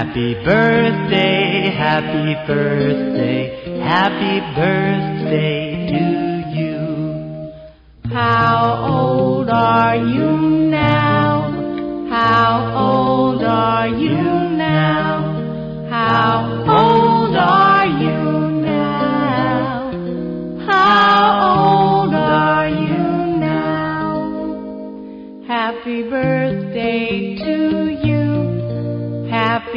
Happy birthday, happy birthday, happy birthday to you. How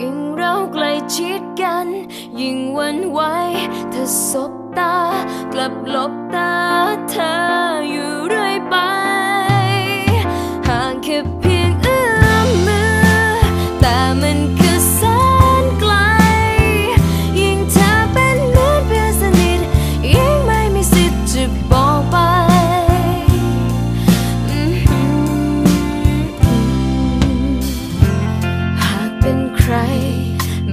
ยิ่งเราใกล้ชิดกัน ยิ่งวันไหวเธอสบตากลับหลบตา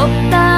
ากลั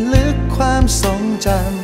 ท